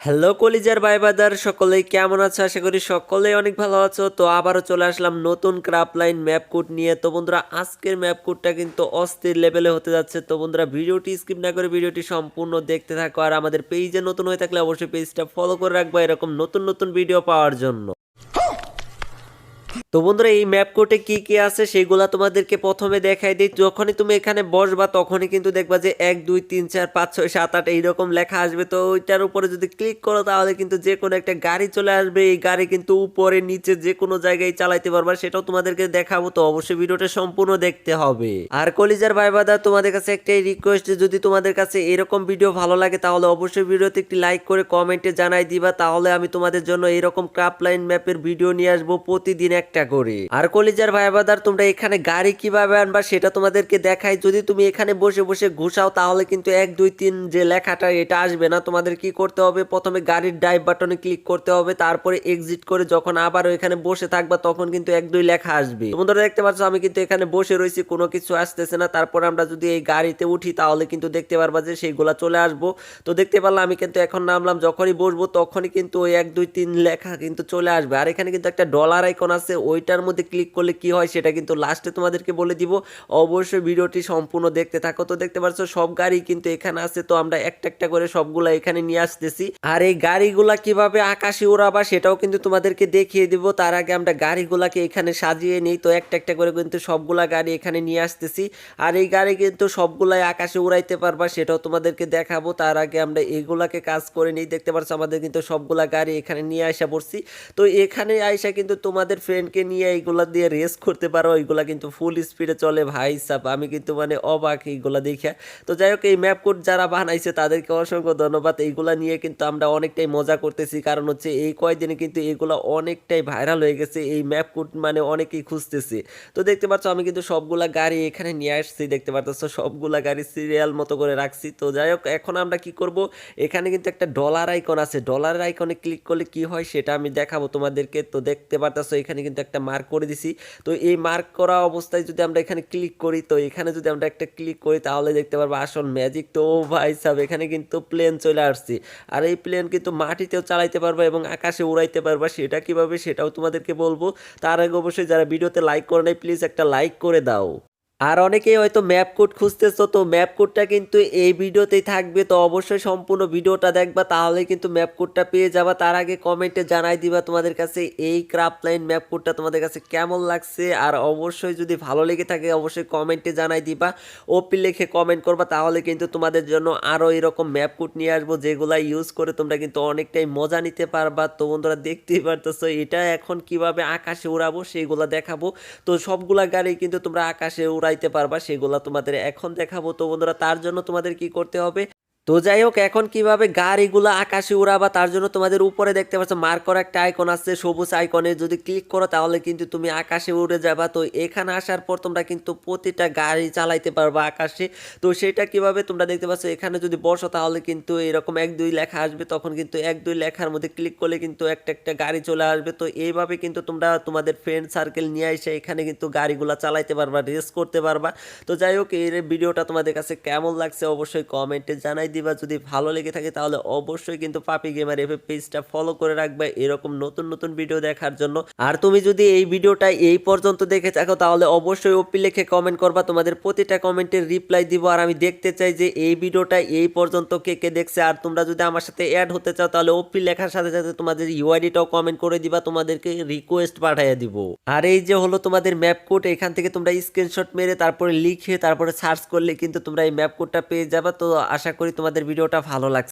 Hello কলিজার ভাই বাদার, সকলেই কেমন আছো? আশা করি সকলেই অনেক ভালো আছো। তো আবারও চলে আসলাম নতুন ক্রাপ লাইন ম্যাপ কোড নিয়ে। তো বন্ধুরা, আজকের ম্যাপকুটটা কিন্তু অস্থির লেভেলে হতে যাচ্ছে। তো বন্ধুরা, ভিডিওটি স্কিপ না করে ভিডিওটি সম্পূর্ণ দেখতে থাকো। আর আমাদের পেজে নতুন হয়ে থাকলে অবশ্যই পেজটা ফলো করে রাখব এরকম নতুন নতুন ভিডিও পাওয়ার জন্য। তো বন্ধুরা, এই ম্যাপ কোডে কি কি আছে সেগুলা তোমাদেরকে প্রথমে দেখাই দিই। যখনই তুমি এখানে বসবা, তখনই কিন্তু দেখবা যে এক, দুই, তিন, চার, পাঁচ, ছয়, সাত, আট এইরকম লেখা আসবে। তো ওইটার উপরে যদি ক্লিক করো, তাহলে কিন্তু যে কোনো একটা গাড়ি চলে আসবে। এই গাড়ি কিন্তু উপরে, নিচে যে কোনো জায়গায় চালাইতে পারবা, সেটাও তোমাদেরকে দেখাবো। তো অবশ্যই ভিডিওটা সম্পূর্ণ দেখতে হবে। আর কলিজার ভাই বাদা তোমাদের কাছে একটাই রিকোয়েস্ট যদি তোমাদের কাছে এরকম ভিডিও ভালো লাগে, তাহলে অবশ্যই ভিডিওতে একটি লাইক করে কমেন্টে জানাই দিবা। তাহলে আমি তোমাদের জন্য এরকম ক্রাপ লাইন ম্যাপের ভিডিও নিয়ে আসব। প্রতিদিন একটা করে। আর কলিজার ভাই বাদার তোমরা এখানে গাড়ি কীভাবে আনবা সেটা তোমাদেরকে দেখাই। যদি তুমি এখানে বসে বসে ঘুষাও, তাহলে কিন্তু এক, দুই, তিন যে লেখাটা, এটা আসবে না। তোমাদের কি করতে হবে? প্রথমে গাড়ির ড্রাইভ বাটনে ক্লিক করতে হবে। তারপরে এক্সিট করে যখন আবার এখানে বসে থাকবা, তখন কিন্তু এক, দুই লেখা আসবে। তো বন্ধুরা দেখতে পাচ্ছ আমি কিন্তু এখানে বসে রয়েছি, কোনো কিছু আসতেছে না। তারপর আমরা যদি এই গাড়িতে উঠি, তাহলে কিন্তু দেখতে পারবা যে সেইগুলা চলে আসব। তো দেখতে পারলাম, আমি কিন্তু এখন নামলাম, যখনই বসবো, তখনই কিন্তু ওই এক, দুই, তিন লেখা কিন্তু চলে আসবে। আর এখানে কিন্তু একটা ডলার আইকন আছে ওইটার মধ্যে ক্লিক করলে কি হয় সেটা কিন্তু লাস্টে তোমাদেরকে বলে দিব। অবশ্যই ভিডিওটি সম্পূর্ণ দেখতে থাকো। তো দেখতে পাচ্ছ সব গাড়ি কিন্তু এখানে আছে। তো আমরা একটা একটা করে সবগুলা এখানে নিয়ে আসতেছি। আর এই গাড়িগুলা কীভাবে আকাশে উড়াবা সেটাও কিন্তু তোমাদেরকে দেখিয়ে দিব। তার আগে আমরা গাড়িগুলাকে এখানে সাজিয়ে নিই। তো একটা একটা করে কিন্তু সবগুলা গাড়ি এখানে নিয়ে আসতেছি। আর এই গাড়ি কিন্তু সবগুলাই আকাশে উড়াইতে পারবা সেটাও তোমাদেরকে দেখাবো। তার আগে আমরা এগুলাকে কাজ করে নিই। দেখতে পাচ্ছ আমাদের কিন্তু সবগুলা গাড়ি এখানে নিয়ে আসা পড়ছি। তো এখানে আইসা কিন্তু তোমাদের ফ্রেন্ডকে নিয়ে এইগুলা দিয়ে রেস করতে পারো, এইগুলা কিন্তু ফুল স্পিডে চলে ভাই সাপ আমি কিন্তু মানে অবাক এইগুলা দেখা। তো যাই হোক, এই ম্যাপ কোড যারা বানাইছে তাদেরকে অসংখ্য ধন্যবাদ। এইগুলা নিয়ে কিন্তু আমরা অনেকটাই মজা করতেছি। কারণ হচ্ছে এই কয়েকদিনে কিন্তু এগুলা অনেকটাই ভাইরাল হয়ে গেছে। এই ম্যাপ কোড মানে অনেকেই খুঁজতেছে। তো দেখতে পাচ্ছ, আমি কিন্তু সবগুলা গাড়ি এখানে নিয়ে আসছি। দেখতে পাচ্ছ সবগুলা গাড়ি সিরিয়াল মতো করে রাখছি। তো যাই হোক, এখন আমরা কি করব? এখানে কিন্তু একটা ডলার আইকন আছে। ডলার আইকনে ক্লিক করলে কি হয় সেটা আমি দেখাবো তোমাদেরকে। তো দেখতে পারতেছো, এখানে কিন্তু একটা মার্ক করে দিছি। তো এই মার্ক করা অবস্থায় যদি আমরা এখানে ক্লিক করি, তো এখানে যদি আমরা একটা ক্লিক করি, তাহলে দেখতে পারব আসল ম্যাজিক তো ও ভাই সাহেব, এখানে কিন্তু প্লেন চলে আসছে। আর এই প্লেন কিন্তু মাটিতেও চালাইতে পারবা এবং আকাশে উড়াইতে পারবা, সেটা কীভাবে সেটাও তোমাদেরকে বলব। তার আগে অবশ্যই যারা ভিডিওতে লাইক করে নেয় প্লিজ একটা লাইক করে দাও। আর অনেকেই হয়তো ম্যাপ কোড খুঁজতেছো, তো ম্যাপ কোডটা কিন্তু এই ভিডিওতেই থাকবে। তো অবশ্যই সম্পূর্ণ ভিডিওটা দেখবা তাহলে কিন্তু ম্যাপ কোডটা পেয়ে যাবা। তার আগে কমেন্টে জানাই দিবা তোমাদের কাছে এই ক্রাফট লাইন ম্যাপ কোডটা তোমাদের কাছে কেমন লাগছে। আর অবশ্যই যদি ভালো লেগে থাকে, অবশ্যই কমেন্টে জানাই দিবা। ওপি লিখে কমেন্ট করবা, তাহলে কিন্তু তোমাদের জন্য আরও এরকম ম্যাপ কোড নিয়ে আসব, যেগুলা ইউজ করে তোমরা কিন্তু অনেকটাই মজা নিতে পারবা। তো বন্ধুরা, দেখতেই পারতেছো, এটা এখন কীভাবে আকাশে উড়াবো, সেগুলা দেখাবো। তো সবগুলা গাড়ি কিন্তু তোমরা আকাশে উড়াইতে পারবা সেগুলো তোমাদের এখন দেখাবো। তো বন্ধুরা তার জন্য তোমাদের কি করতে হবে? তো যাই হোক, এখন কীভাবে গাড়িগুলো আকাশে উড়াবা তার জন্য তোমাদের উপরে দেখতে পাচ্ছ মার্ক করা একটা আইকন আছে, সবুজ আইকনে যদি ক্লিক করো তাহলে কিন্তু তুমি আকাশে উড়ে যাবা। তো এখানে আসার পর তোমরা কিন্তু প্রতিটা গাড়ি চালাইতে পারবা আকাশে। তো সেটা কীভাবে তোমরা দেখতে পাচ্ছ, এখানে যদি বসো তাহলে কিন্তু এরকম এক দুই লেখা আসবে, তখন কিন্তু এক দুই লেখার মধ্যে ক্লিক করলে কিন্তু একটা একটা গাড়ি চলে আসবে। তো এইভাবে কিন্তু তোমরা তোমাদের ফ্রেন্ড সার্কেল নিয়ে এসে এখানে কিন্তু গাড়িগুলো চালাইতে পারবা রেস করতে পারবা। তো যাই হোক এই ভিডিওটা তোমাদের কাছে কেমন লাগছে অবশ্যই কমেন্টে জানাই দিবা, যদি ভালো লেগে থাকে তাহলে অবশ্যই কিন্তু পাপি গেমার এফ পেজটা ফলো করে রাখবে এরকম নতুন নতুন ভিডিও দেখার জন্য। আর তুমি যদি এই ভিডিওটা এই পর্যন্ত দেখে থাকো, তাহলে অবশ্যই ওপি লিখে কমেন্ট করবা। তোমাদের প্রতিটা কমেন্টের রিপ্লাই দিব। আর আমি দেখতে চাই যে এই ভিডিওটা এই পর্যন্ত কে কে দেখছে। আর তোমরা যদি আমার সাথে অ্যাড হতে চাও, তাহলে ওপি লেখার সাথে সাথে তোমাদের ইউআইডিটাও কমেন্ট করে দিবা। তোমাদেরকে রিকোয়েস্ট পাঠিয়ে দিব। আর এই যে হলো তোমাদের ম্যাপ কোড এখান থেকে তোমরা স্ক্রিনশট মেরে তারপরে লিখে, তারপরে সার্চ করলে কিন্তু তোমরা এই ম্যাপ কোডটা পেয়ে যাবে। তো আশা করি তোমাদের ভিডিওটা ভালো লাগছে।